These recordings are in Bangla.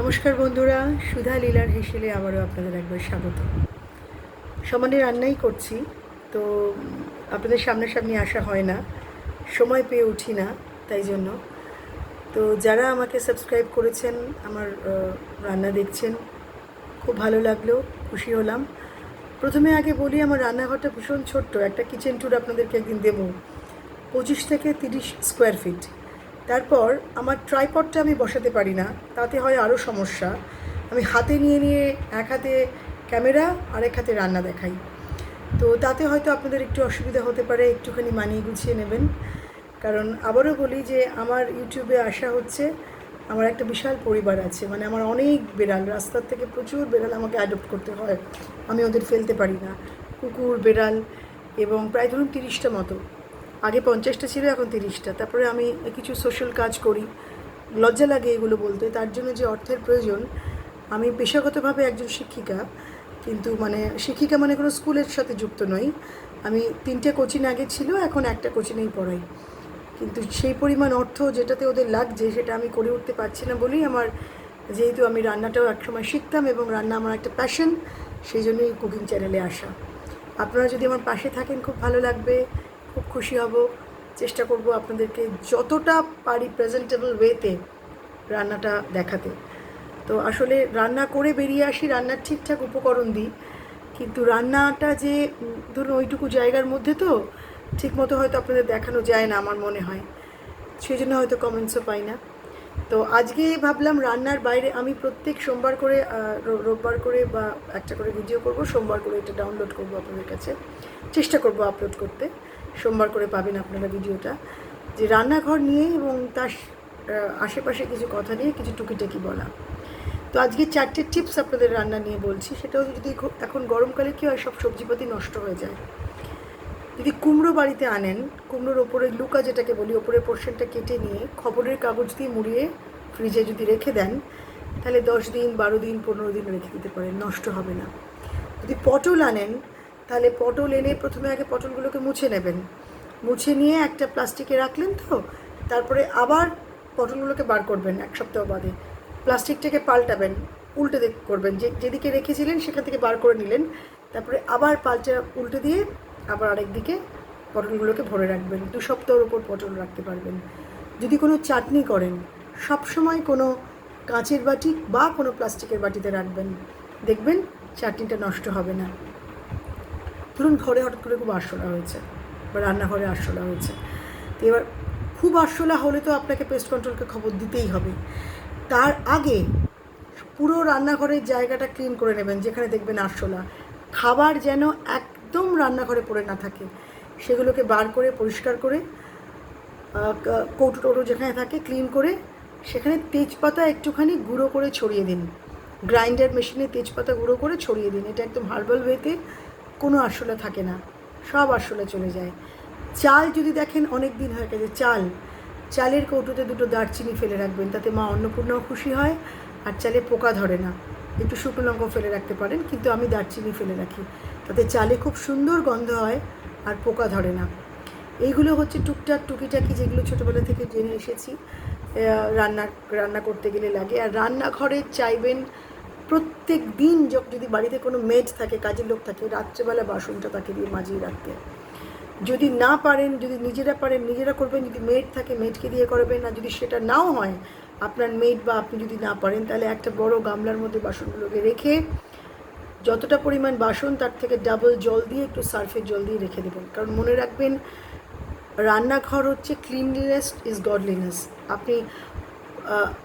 নমস্কার বন্ধুরা, সুধা লীলার হেসেলে আবারও আপনাদের একবার স্বাগত। সমানে রান্নাই করছি, তো আপনাদের সামনাসামনি আসা হয় না, সময় পেয়ে উঠি না, তাই জন্য। তো যারা আমাকে সাবস্ক্রাইব করেছেন, আমার রান্না দেখছেন, খুব ভালো লাগল, খুশি হলাম। প্রথমে আগে বলি, আমার রান্নাঘরটা ভীষণ ছোট্ট, একটা কিচেন ট্যুর আপনাদেরকে একদিন দেবো। পঁচিশ থেকে তিরিশ স্কোয়ার ফিট তারপর আমার ট্রাইপডটা আমি বসাতে পারি না, তাতে হয় আরও সমস্যা। আমি হাতে নিয়ে নিয়ে এক হাতে ক্যামেরা আর এক হাতে রান্না দেখাই। তো তাতে হয়তো আপনাদের একটু অসুবিধা হতে পারে, একটুখানি মানিয়ে গুছিয়ে নেবেন। কারণ আবারও বলি যে আমার ইউটিউবে আসা হচ্ছে, আমার একটা বিশাল পরিবার আছে। মানে আমার অনেক বেড়াল, রাস্তার থেকে প্রচুর বেড়াল আমাকে অ্যাডপ্ট করতে হয়। আমি ওদের ফেলতে পারি না। কুকুর, বেড়াল এবং প্রায় ধরুন তিরিশটা মতো। আগে পঞ্চাশটা ছিল, এখন তিরিশটা। তারপরে আমি কিছু সোশ্যাল কাজ করি। লজ্জা লাগে এগুলো বলতে। তার জন্য যে অর্থের প্রয়োজন, আমি পেশাগতভাবে একজন শিক্ষিকা, কিন্তু মানে শিক্ষিকা মানে কোনো স্কুলের সাথে যুক্ত নই। আমি তিনটে কোচিং আগে ছিল, এখন একটা কোচিংয়েই পড়াই। কিন্তু সেই পরিমাণ অর্থ যেটাতে ওদের লাগছে, সেটা আমি করে উঠতে পারছি না বলেই আমার, যেহেতু আমি রান্নাটাও একসময় শিখতাম এবং রান্না আমার একটা প্যাশন সেই জন্যই কুকিং চ্যানেলে আসা। আপনারা যদি আমার পাশে থাকেন, খুব ভালো লাগবে। খুব খুশি হব, চেষ্টা করব আপনাদেরকে যতটা পারি প্রেজেন্টেবল ওয়েতে রান্নাটা দেখাতে। তো আসলে রান্না করে বেরিয়ে আসি, রান্নার ঠিকঠাক উপকরণ দিই, কিন্তু রান্নাটা যে, ধরুন ওইটুকু জায়গার মধ্যে তো ঠিক মতো হয়তো আপনাদের দেখানো যায় না আমার মনে হয় সেই জন্য হয়তো কমেন্টসও পাই না। তো আজকে ভাবলাম রান্নার বাইরে আমি প্রত্যেক সোমবার করে রোববার করে বা একটা করে ভিডিও করব, সোমবার করে এটা ডাউনলোড করব আপনাদের কাছে, চেষ্টা করব আপলোড করতে। সোমবার করে পাবেন আপনারা ভিডিওটা। যে রান্নাঘর নিয়ে এবং তার আশেপাশে কিছু কথা নিয়ে কিছু টুকিটাকি বলা। তো আজকে চারটে টিপস আপনাদের রান্না নিয়ে বলছি। সেটাও যদি এখন গরমকালে কী হয়, সব সবজিপাতি নষ্ট হয়ে যায়। যদি কুমড়ো বাড়িতে আনেন, কুমড়োর ওপরে লুকা যেটাকে বলি, ওপরের পোর্শনটা কেটে নিয়ে খবরের কাগজ দিয়ে মুড়িয়ে ফ্রিজে যদি রেখে দেন, তাহলে দশ দিন, বারো দিন, পনেরো দিন রেখে দিতে পারেন, নষ্ট হবে না। যদি পটল আনেন তাহলে পটল এনে প্রথমে আগে পটলগুলোকে মুছে নেবেন। মুছে নিয়ে একটা প্লাস্টিকে রাখলেন তো, তারপরে আবার পটলগুলোকে বার করবেন এক সপ্তাহ বাদে। প্লাস্টিকটাকে পাল্টাবেন, উল্টে করবেন। যে যেদিকে রেখেছিলেন সেখান থেকে বার করে নিলেন। তারপরে আবার পাল্টে উল্টে দিয়ে আবার আরেক দিকে পটলগুলোকে ভরে রাখবেন। দু সপ্তাহের ওপর পটল রাখতে পারবেন। যদি কোনো চাটনি করেন সব সময় কোনো কাঁচের বাটি বা কোনো প্লাস্টিকের বাটিতে রাখবেন। দেখবেন চাটনিটা নষ্ট হবে না। ধরুন ঘরে হঠাৎ করে খুব আরশোলা হয়েছে বা রান্নাঘরে আরশোলা হয়েছে। তো এবার খুব আরশোলা হলে তো আপনাকে পেস্ট কন্ট্রোলকে খবর দিতেই হবে। তার আগে পুরো রান্নাঘরের জায়গাটা ক্লিন করে নেবেন, যেখানে দেখবেন আরশোলা। খাবার যেন একদম রান্নাঘরে পড়ে না থাকে। সেগুলোকে বার করে, পরিষ্কার করে কৌটো টৌটো যেখানে থাকে ক্লিন করে, সেখানে তেজপাতা একটুখানি গুঁড়ো করে ছড়িয়ে দিন। গ্রাইন্ডার মেশিনে তেজপাতা গুঁড়ো করে ছড়িয়ে দিন। এটা একদম হার্বাল ওয়েতে কোনো আসলে থাকে না, সব আসলে চলে যায়। চাল যদি দেখেন অনেক দিন হয়ে গেছে, চাল। চালের কৌটোতে দুটো দারচিনি ফেলে রাখবেন, তাতে মা অন্নপূর্ণাও খুশি হয় আর চালে পোকা ধরে না। একটু শুকনো লঙ্কাও ফেলে রাখতে পারেন, কিন্তু আমি দারচিনি ফেলে রাখি। তাতে চালে খুব সুন্দর গন্ধ হয় আর পোকা ধরে না। এইগুলো হচ্ছে টুকটাক, টুকিটাকি যেগুলো ছোটোবেলা থেকে জেনে এসেছি রান্না রান্না করতে গেলে লাগে। আর রান্নাঘরে চাইবেন প্রত্যেক দিন যদি বাড়িতে কোনো মেড থাকে, কাজের লোক থাকে, রাত্রেবেলা বাসনটা তাকে দিয়ে মাজিয়ে রাখতে। যদি না পারেন, যদি নিজেরা পারেন, নিজেরা করবেন, যদি মেড থাকে মেডকে দিয়ে করবেন না। যদি সেটা নাও হয়, আপনার মেড বা আপনি যদি না পারেন, তাহলে একটা বড় গামলার মধ্যে বাসনগুলোকে রেখে যতটা পরিমাণ বাসন, তার থেকে ডাবল জল দিয়ে একটু সার্ফের জল দিয়ে রেখে দেবেন। কারণ মনে রাখবেন, রান্নাঘর হচ্ছে ক্লিনলিনেস ইজ গডলিনেস আপনি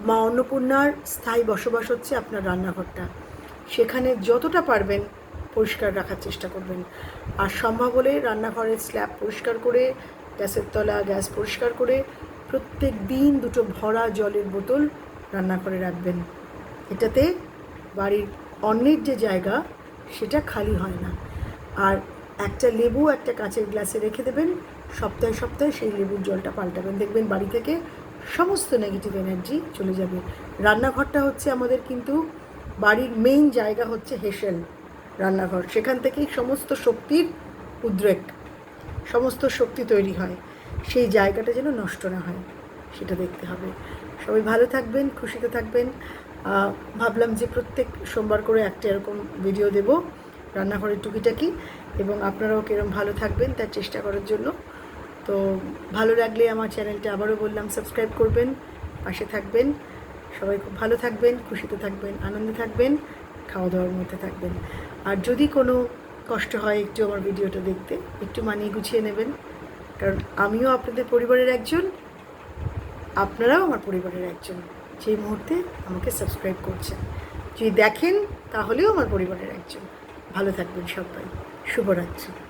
মা অন্নপূর্ণার স্থায়ী বসবাস হচ্ছে আপনার রান্নাঘরটা। সেখানে যতটা পারবেন পরিষ্কার রাখার চেষ্টা করবেন। আর সম্ভব হলে রান্নাঘরের স্ল্যাব পরিষ্কার করে, গ্যাসের তলা, গ্যাস পরিষ্কার করে প্রত্যেক দিন দুটো ভরা জলের বোতল রান্নাঘরে রাখবেন। এটাতে বাড়ির অন্যের যে জায়গা, সেটা খালি হয় না। আর একটা লেবু একটা কাঁচের গ্লাসে রেখে দেবেন, সপ্তাহে সপ্তাহে সেই লেবুর জলটা পাল্টাবেন। দেখবেন বাড়ি থেকে সমস্ত নেগেটিভ এনার্জি চলে যাবে। রান্নাঘরটা হচ্ছে আমাদের কিন্তু বাড়ির মেইন জায়গা হচ্ছে হেসেল রান্নাঘর। সেখান থেকেই সমস্ত শক্তির উদ্রেক, সমস্ত শক্তি তৈরি হয়। সেই জায়গাটা যেন নষ্ট না হয়, সেটা দেখতে হবে। সবাই ভালো থাকবেন, খুশিতে থাকবেন। ভাবলাম যে প্রত্যেক সোমবার করে একটা এরকম ভিডিও দেব রান্নাঘরের টুকিটাকি এবং আপনারাও কিরম ভালো থাকবেন তার চেষ্টা করার জন্য। তো ভালো লাগলে আমার চ্যানেলটা আবারও বললাম, সাবস্ক্রাইব করবেন, পাশে থাকবেন। সবাই খুব ভালো থাকবেন, খুশিতে থাকবেন, আনন্দে থাকবেন খাওয়া দাওয়ার মধ্যে থাকবেন। আর যদি কোনো কষ্ট হয় একটু আমার ভিডিওটা দেখতে, একটু মানিয়ে গুছিয়ে নেবেন। কারণ আমিও আপনাদের পরিবারের একজন, আপনারাও আমার পরিবারের একজন। যেই মুহূর্তে আমাকে সাবস্ক্রাইব করছেন। যদি দেখেন, তাহলেও আমার পরিবারের একজন। ভালো থাকবেন সবাই। শুভরাত্রি।